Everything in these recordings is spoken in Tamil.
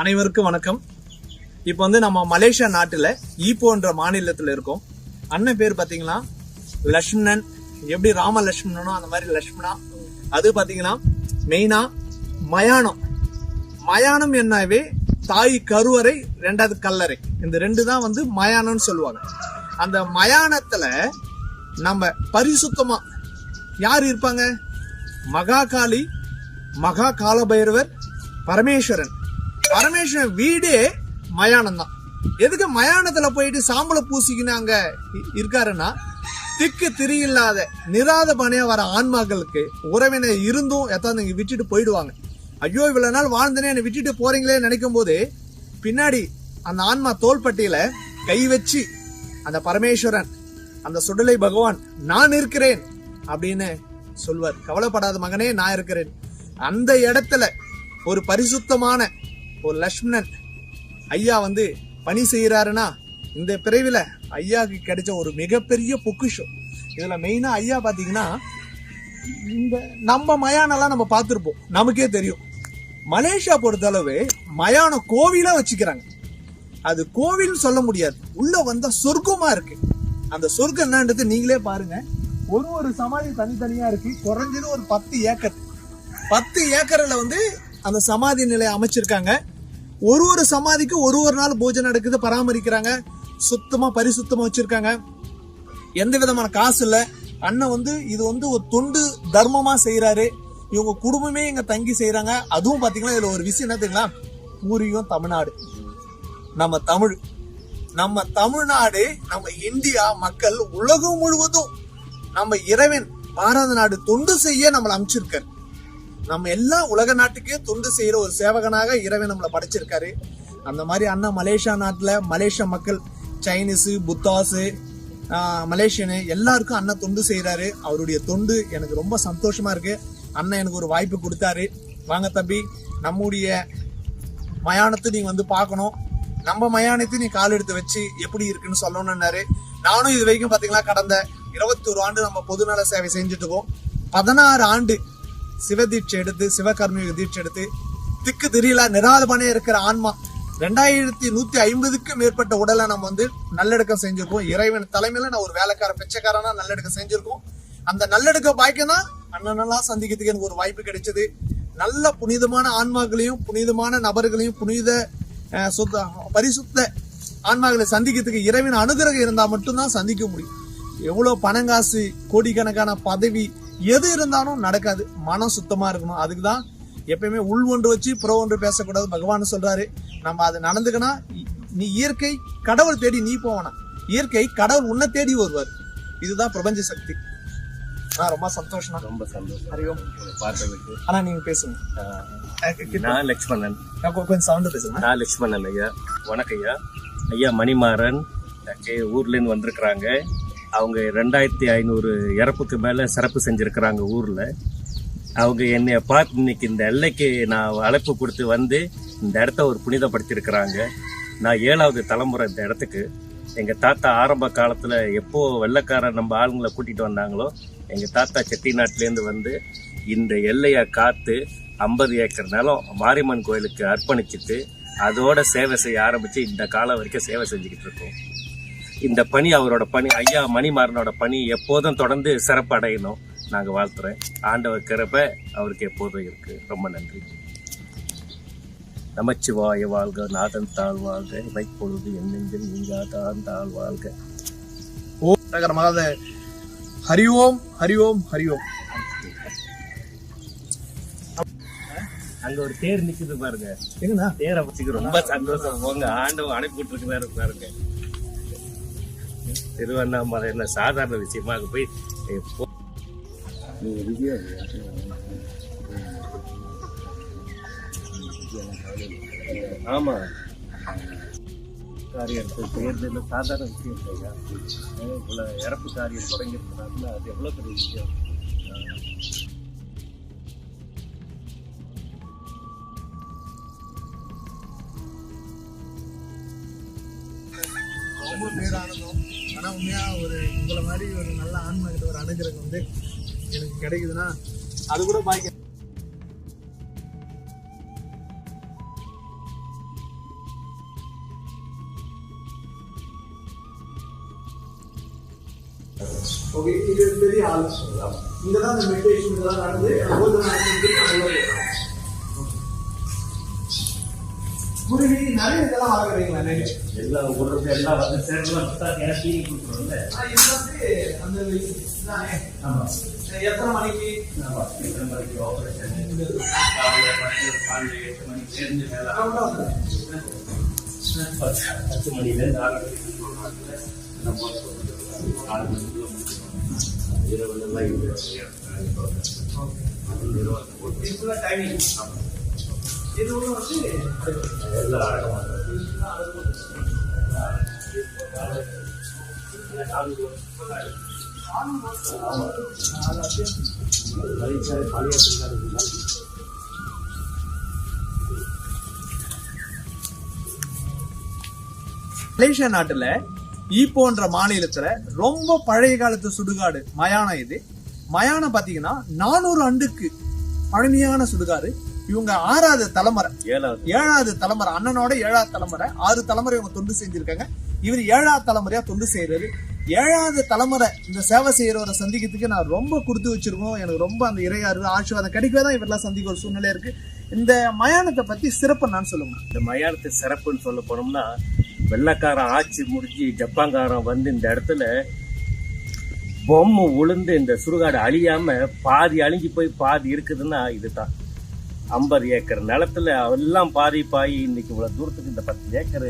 அனைவருக்கும் வணக்கம். இப்போ வந்து நம்ம மலேசியா நாட்டில் ஈப்போன்ற மாநிலத்தில் இருக்கோம். அண்ணன் பேர் பார்த்தீங்கன்னா லக்ஷ்மணன். எப்படி ராம லக்ஷ்மணனோ அந்த மாதிரி லக்ஷ்மணா. அது பார்த்தீங்கன்னா மெயினா மயானம். மயானம் என்னவே? தாய் கருவறை ரெண்டாவது கல்லறை. இந்த ரெண்டு தான் வந்து மயானம்னு சொல்லுவாங்க. அந்த மயானத்தில் நம்ம பரிசுத்தமா யார் இருப்பாங்க? மகாகாளி மகா காலபைரவர் பரமேஸ்வரன். பரமேஸ்வரன் வீடே மயானம் தான் எதுக்கு மயானத்துல போயிட்டு சாம்பலை பூசிக்கின்னு அங்க இருக்காருன்னா திக்கு திரியில்லாத நிராத பணியா வர ஆன்மாக்களுக்கு உறவினர் இருந்தும் எத்தாந்து இங்க விட்டுட்டு போயிடுவாங்க. ஐயோ இவ்வளவு நாள் வாழ்ந்தனே என்னை விட்டுட்டு போறீங்களே நினைக்கும் போது பின்னாடி அந்த ஆன்மா தோள்பட்டியில கை வச்சு அந்த பரமேஸ்வரன் அந்த சுடலை பகவான் நான் இருக்கிறேன் அப்படின்னு சொல்வார். கவலைப்படாத மகனே நான் இருக்கிறேன். அந்த இடத்துல ஒரு பரிசுத்தமான ஒரு லக்ஷ்மணன் ஐயா வந்து பணி செய்கிறாருன்னா இந்த பிறவில ஐயாவுக்கு கிடைச்ச ஒரு மிகப்பெரிய பொக்கிஷம். இதில் மெயினாக ஐயா பார்த்தீங்கன்னா இந்த நம்ம மயானெல்லாம் நம்ம பார்த்துருப்போம். நமக்கே தெரியும். மலேசியா பொறுத்தளவு மயான கோவிலாக வச்சுக்கிறாங்க. அது கோவில்னு சொல்ல முடியாது. உள்ளே வந்தால் சொர்க்கமாக இருக்கு. அந்த சொர்க்கம் என்னன்றது நீங்களே பாருங்க. ஒரு ஒரு சமாதி தனித்தனியாக இருக்கு. குறைஞ்சது ஒரு பத்து ஏக்கர். பத்து ஏக்கரில் வந்து அந்த சமாதி நிலையை அமைச்சிருக்காங்க. ஒரு ஒரு சமாதிக்கு ஒரு ஒரு நாள் பூஜை நடக்குது பராமரிக்கிறாங்க. சுத்தமா பரிசுத்தமா வச்சிருக்காங்க. எந்த விதமான காசு இல்ல. அண்ணன் வந்து இது வந்து ஒரு தொண்டு தர்மமா செய்யறாரு இவங்க குடும்பமே இங்க தங்கி செய்யறாங்க அதுவும் பாத்தீங்கன்னா இதுல ஒரு விஷயம் என்ன தெரியுங்களா? பூரியும் தமிழ்நாடு. நம்ம தமிழ். நம்ம தமிழ்நாடு நம்ம இந்தியா மக்கள் உலகம் முழுவதும் நம்ம இறைவன் பாரத நாடு தொண்டு செய்ய நம்மளை அமைச்சிருக்காரு நம்ம எல்லா உலக நாட்டுக்கே தொண்டு செய்யற ஒரு சேவகனாக இறைவன் நம்மளை படைச்சிருக்காரு. அந்த மாதிரி அண்ணன் மலேசியா நாட்டில் மலேசிய மக்கள் சைனீஸு புத்தாஸு மலேசியனு எல்லாருக்கும் அண்ணன் தொண்டு செய்கிறாரு அவருடைய தொண்டு எனக்கு ரொம்ப சந்தோஷமா இருக்கு. அண்ணன் எனக்கு ஒரு வாய்ப்பு கொடுத்தாரு. வாங்க தம்பி நம்முடைய மயானத்தை நீ வந்து பார்க்கணும். நம்ம மயானத்தை நீ கால் எடுத்து வச்சு எப்படி இருக்குன்னு சொல்லணும்னாரு. நானும் இது வரைக்கும் பாத்தீங்களா கடந்த இருபத்தி ஒரு ஆண்டு நம்ம பொதுநல சேவை செஞ்சுட்டு இருக்கோம். பதினாறு ஆண்டு சிவதீட்சை எடுத்து சிவகர்மிக தீட்சை எடுத்து திக்கு தெரியல நிராதபனே இருக்கிற ஆன்மா ரெண்டாயிரத்தி நூத்தி ஐம்பதுக்கும் மேற்பட்ட உடலை நம்ம வந்து நல்லடக்கம் செஞ்சிருக்கோம். இறைவன் தலைமையில நான் ஒரு வேலைக்கார பிச்சைக்காரனா நல்லடக்கம் செஞ்சிருக்கோம். அந்த நல்லடக்க பாய்க்கம் தான் அண்ணனெல்லாம் சந்திக்கிறதுக்கு எனக்கு ஒரு வாய்ப்பு கிடைச்சது. நல்ல புனிதமான ஆன்மாக்களையும் புனிதமான நபர்களையும் புனித சுத்த பரிசுத்த ஆன்மாக்களை சந்திக்கிறதுக்கு இறைவன் அனுகிரகம் இருந்தா மட்டும்தான் சந்திக்க முடியும். எவ்வளவு பணங்காசு கோடிக்கணக்கான பதவி எது இருந்தாலும் நடக்காது. மனம் சுத்தமா இருக்கணும். அதுக்கு தான் எப்பயுமே உள் ஒன்று வச்சு புற ஒன்று பேசக்கூடாது. பகவான் சொல்றாரு நம்ம அது நடந்துக்கனா நீ இயற்கை கடவுள் தேடி நீ போவனா இயற்கை கடவுள் உன்னை தேடி வருவார். இதுதான் பிரபஞ்ச சக்தி. ஆ ரொம்ப சந்தோஷம் ரொம்ப சந்தோஷம். உங்களை பார்த்ததுக்கு. ஆனா நீங்க பேசுங்க. நான் லக்ஷ்மணன். நான் கொஞ்சம் சவுண்ட் பேசுங்க. நான் லக்ஷ்மணன் ஐயா. வணக்கம் ஐயா. ஐயா மணிமாறன் ஊர்லேருந்து வந்திருக்கிறாங்க. அவங்க ரெண்டாயிரத்தி ஐநூறு இறப்புக்கு மேலே சிறப்பு செஞ்சுருக்கிறாங்க ஊரில். அவங்க என்னை பார்த்து இன்னைக்கு இந்த எல்லைக்கு நான் அழைப்பு கொடுத்து வந்து இந்த இடத்த ஒரு புனிதப்படுத்தியிருக்கிறாங்க. நான் ஏழாவது தலைமுறை இந்த இடத்துக்கு. எங்கள் தாத்தா ஆரம்ப காலத்தில் எப்போ வெள்ளக்காரன் நம்ம ஆளுங்களை கூட்டிகிட்டு வந்தாங்களோ எங்கள் தாத்தா செட்டிநாட்டிலேருந்து வந்து இந்த எல்லையை காத்து ஐம்பது ஏக்கர் நிலம் மாரியம்மன் கோயிலுக்கு அர்ப்பணிச்சிட்டு அதோட சேவை செய்ய ஆரம்பித்து இந்த காலம் வரைக்கும் சேவை செஞ்சுக்கிட்டு இருக்கோம். இந்த பணி அவரோட பணி ஐயா மணிமாறனோட பணி எப்போதும் தொடர்ந்து சிறப்படையணும் நாங்கள் வாழ்த்துறேன். ஆண்டவர் கிருபை அவருக்கு எப்போதும் இருக்கு. ரொம்ப நன்றி. நமச்சிவாய வாழ்க நாதன் தாழ் வாழ்க வைப்பொழுது என்னெஞ்சில் நீங்காதான் தாழ் வாழ்க. ஓம் நகர ஹரி ஓம் ஹரி ஓம் ஹரி ஓம். அங்க ஒரு தேர் நிக்குது பாருங்க. எங்கண்ணா தேரை வச்சுக்கிறோம். ரொம்ப சந்தோஷம். போங்க ஆண்டவன் அனுப்பிட்டு இருக்கிறாரு பாருங்க. திருவண்ணாமலை என்ன சாதாரண விஷயமா அங்க போய் எப்போ ஆமா. காரியத்தில் தேர்தல் சாதாரண விஷயம் இல்லையா இவ்வளவு இறப்பு காரியம் தொடங்கி இருக்கிறாருல அது எவ்வளவு பெரிய விஷயம்? பேரானந்தம். ஆனால் உண்மையாக ஒரு உங்களை மாதிரி ஒரு நல்ல ஆன்மா கிட்ட ஒரு அணுகிறக்கு வந்து எனக்கு கிடைக்குதுன்னா அது கூட பாக்கி ஓகே இது பெரிய ஆலோசனை தான். இங்கே தான் அந்த மெடிடேஷன் இதெல்லாம் நடந்து குருவி நிறைய இதெல்லாம் வளர்க்குறீங்களா நிறைய எல்லாம் விடுறது எல்லாம் வந்து சேர்ந்து எனக்கு டிவி கொடுக்குறோம்ல இது வந்து அந்த இதுதானே எத்தனை மணிக்கு? ஆமா எத்தனை மணிக்கு ஆபரேஷன் காலையில் பத்து காலையில் எட்டு மணிக்கு சேர்ந்து வந்து. பத்து பத்து மணிலேருந்து ஆறு மணிக்கு நம்ம ஆறு மணிக்குள்ள போட்டு இது full ஆ timing. இது உள்ள வந்து எல்லாம் மலேசியா நாட்டுல ஈப்போன்ற மாநிலத்துல ரொம்ப பழைய காலத்து சுடுகாடு மயானம் இது. மயானம் பாத்தீங்கன்னா நானூறு ஆண்டுக்கு பழமையான சுடுகாடு. இவங்க ஆறாவது தலைமுறை. ஏழாவது. ஏழாவது தலைமுறை அண்ணனோட ஏழாவது தலைமுறை. ஆறு தலைமுறை இவங்க தொண்டு செஞ்சிருக்காங்க. இவர் ஏழாவது தலைமுறையா தொண்டு செய்யறாரு ஏழாவது தலைமுறை இந்த சேவை செய்யறவரை சந்திக்கிறதுக்கு நான் ரொம்ப கொடுத்து வச்சிருக்கோம். எனக்கு ரொம்ப அந்த இறையாறு ஆசீர்வாதம் கிடைக்கவே தான் இவரெல்லாம் சந்திக்க ஒரு சூழ்நிலை இருக்கு. இந்த மயானத்தை பத்தி சிறப்பு நான் சொல்லுங்க. இந்த மயானத்து சிறப்புன்னு சொல்ல போனோம்னா வெள்ளக்காரன் ஆட்சி முடிஞ்சு ஜப்பான்காரன் வந்து இந்த இடத்துல பொம்மை உளுந்து இந்த சுடுகாடு அழியாம பாதி அழிஞ்சு போய் பாதி இருக்குதுன்னா இதுதான். ஐம்பது ஏக்கர் நிலத்துல எல்லாம் பாதிப்பாகி இன்னைக்கு இவ்வளவு தூரத்துக்கு இந்த பத்து ஏக்கர்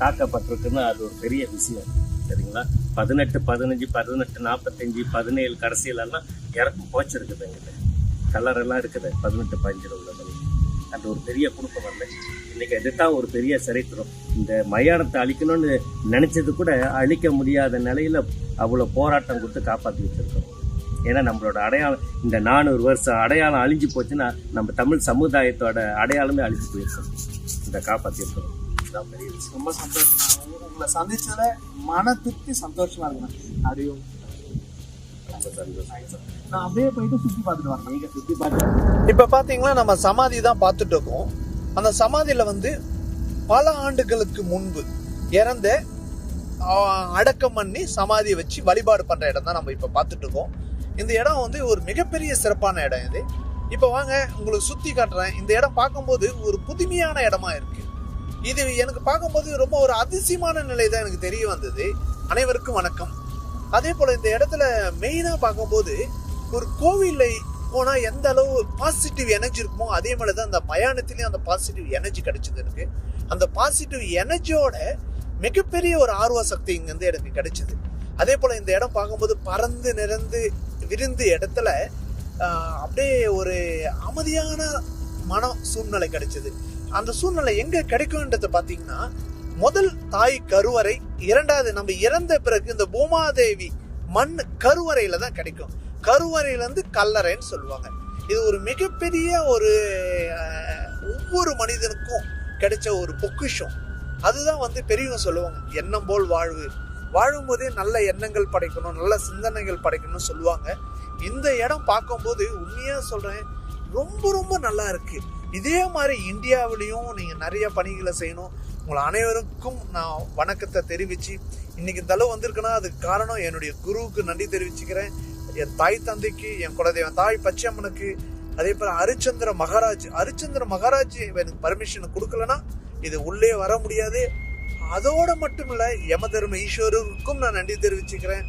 காக்கப்பட்டிருக்குன்னு அது ஒரு பெரிய விஷயம். சரிங்களா? பதினெட்டு பதினஞ்சு பதினெட்டு நாற்பத்தஞ்சு பதினேழு கடைசியிலெல்லாம் இறப்பு போச்சிருக்குதுங்க கலர் எல்லாம் இருக்குது பதினெட்டு பதினஞ்சில் உள்ளது. அது ஒரு பெரிய குடும்பம் வரல இன்னைக்கு அதுதான் ஒரு பெரிய சரித்திரம். இந்த மயானத்தை அழிக்கணும்னு நினைச்சது கூட அழிக்க முடியாத நிலையில அவ்வளோ போராட்டம் கொடுத்து காப்பாற்றி வச்சிருக்கோம். ஏன்னா நம்மளோட அடையாளம் இந்த நானூறு வருஷம் அடையாளம் அழிஞ்சு போச்சுன்னா நம்ம தமிழ் சமுதாயத்தோட அடையாளமே அழிஞ்சு போயிருக்கோம். இந்த காப்பாத்திருக்கோம் இதுதான் பெரிய விஷயம். ரொம்ப சந்தோஷம் உங்களை சந்திச்சதுல மன திருப்தி சந்தோஷமா இருக்கேன் அறியும் ரொம்ப சந்தோஷம். நான் அப்படியே போயிட்டு சுத்தி பார்த்துட்டு வரேன். நீங்க சுத்தி பார்த்து இப்ப பாத்தீங்கன்னா நம்ம சமாதி தான் பார்த்துட்டு இருக்கோம். அந்த சமாதியில வந்து பல ஆண்டுகளுக்கு முன்பு இறந்த அடக்கம் பண்ணி சமாதியை வச்சு வழிபாடு பண்ற இடம் தான் நம்ம இப்ப பார்த்துட்டு இருக்கோம். இந்த இடம் வந்து ஒரு மிகப்பெரிய சிறப்பான இடம் இது. இப்போ வாங்க உங்களுக்கு சுற்றி காட்டுறேன். இந்த இடம் பார்க்கும்போது ஒரு புதுமையான இடமா இருக்கு. இது எனக்கு பார்க்கும்போது ரொம்ப ஒரு அதிசயமான நிலை தான் எனக்கு தெரிய வந்தது. அனைவருக்கும் வணக்கம். அதே போல் இந்த இடத்துல மெயினாக பார்க்கும்போது ஒரு கோவிலில் போனால் எந்த அளவு பாசிட்டிவ் எனர்ஜி இருக்குமோ அதே மாதிரி தான் அந்த மயானத்திலயும் அந்த பாசிட்டிவ் எனர்ஜி கிடைச்சது எனக்கு அந்த பாசிட்டிவ் எனர்ஜியோட மிகப்பெரிய ஒரு ஆர்வ சக்தி இங்கேருந்து எனக்கு கிடைச்சது. அதே போல் இந்த இடம் பார்க்கும்போது பறந்து நிறந்து விரிந்து இடத்துல அப்படியே ஒரு அமைதியான மன சூழ்நிலை கிடைச்சது. அந்த சூழ்நிலை எங்க கிடைக்கும்ன்றத பார்த்தீங்கன்னா முதல் தாய் கருவறை இரண்டாவது நம்ம இறந்த பிறகு இந்த பூமாதேவி மண் கருவறையில தான் கிடைக்கும். கருவறையிலேருந்து கல்லறைன்னு சொல்லுவாங்க. இது ஒரு மிகப்பெரிய ஒரு ஒவ்வொரு மனிதனுக்கும் கிடைச்ச ஒரு பொக்கிஷம். அதுதான் வந்து பெரியவங்க சொல்லுவாங்க எண்ணம் போல் வாழ்வு. வாழும்போதே நல்ல எண்ணங்கள் படைக்கணும் நல்ல சிந்தனைகள் படைக்கணும்னு சொல்லுவாங்க. இந்த இடம் பார்க்கும்போது உண்மையாக சொல்கிறேன் ரொம்ப ரொம்ப நல்லா இருக்கு. இதே மாதிரி இந்தியாவிலையும் நீங்கள் நிறைய பணிகளை செய்யணும். உங்களை அனைவருக்கும் நான் வணக்கத்தை தெரிவித்து இன்னைக்கு இந்த அளவு வந்திருக்குன்னா அதுக்கு காரணம் என்னுடைய குருவுக்கு நன்றி தெரிவிச்சுக்கிறேன். என் தாய் தந்தைக்கு என் குலதெய்வம் தாய் பச்சையம்மனுக்கு அதே போல் ஹரிச்சந்திர மகாராஜ் ஹரிச்சந்திர மகாராஜ் எனக்கு பர்மிஷன் கொடுக்கலன்னா இது உள்ளே வர முடியாது. அதோடு மட்டும் இல்லை யமதர்ம ஈஸ்வரருக்கும் நான் நன்றி தெரிவிச்சுக்கிறேன்.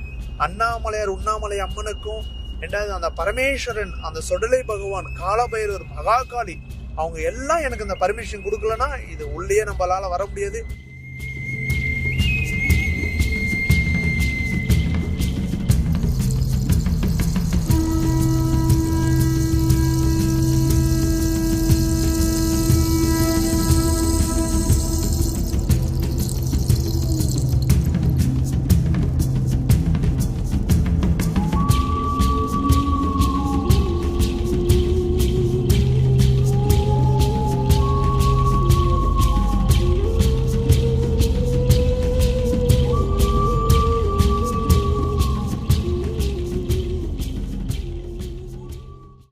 அண்ணாமலையார் உண்ணாமலை அம்மனுக்கும் ரெண்டாவது அந்த பரமேஸ்வரன் அந்த சொடலை பகவான் காலபைரவர் மகாகாளி அவங்க எல்லாம் எனக்கு அந்த பர்மிஷன் கொடுக்கலன்னா இது உள்ளே நம்மளால் வர முடியாது.